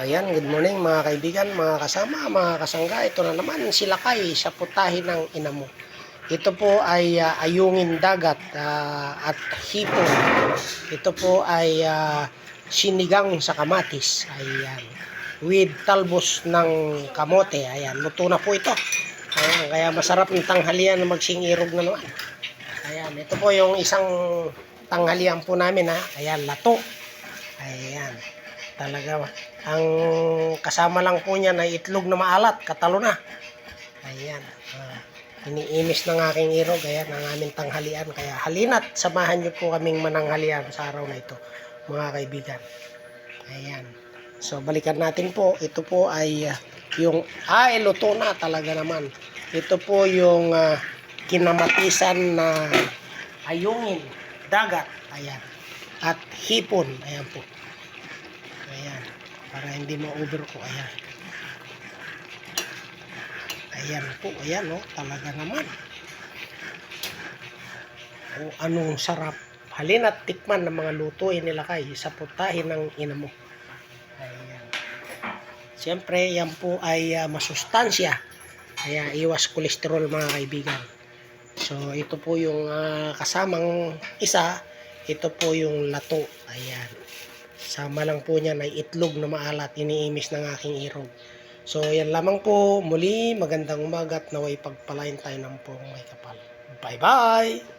Ayan, good morning mga kaibigan, mga kasama, mga kasangga. Ito na naman si Lakay sa putahin ng ina mo. Ito po ay ah, ayungin dagat ah, at hipon. Ito po ay ah, sinigang sa kamatis. Ayan. With talbos ng kamote. Ayan, luto na po ito. Ayan, kaya masarap ng tanghalian na magsingirog na naman. Ayan, ito po yung isang tanghalian po namin ha. Ayan, lato. Ayan. Talaga. Ang kasama lang po niya na itlog na maalat, katalo na. Ayan. Ah, iniimis ng aking irog. Ayan, ang aming tanghalian. Kaya halina't samahan niyo po kaming mananghalian sa araw na ito, mga kaibigan. Ayan. So, balikan natin po. Ito po ay ah, yung, ah, eh, luto na talaga naman. Ito po yung ah, kinamatisan na ayungin, dagat. Ayan. At hipon. Ayan po. Para hindi ma-over ko. Ayan. Ayan po. Ayan, oh. Talaga naman. O anong sarap. Halina't tikman ng mga lutuin nila kay sa putahin ng ina mo. Ayan. Siyempre, yan po ay ah, masustansya. Kaya iwas kolesterol mga kaibigan. So, ito po yung ah, kasamang isa. Ito po yung lato. Ayan. Sama lang po niya na itlog na maalat. Iniimis ng aking irog. So, yan lamang po. Muli, magandang umaga at naway pagpalain tayo ng pong may kapal. Bye-bye!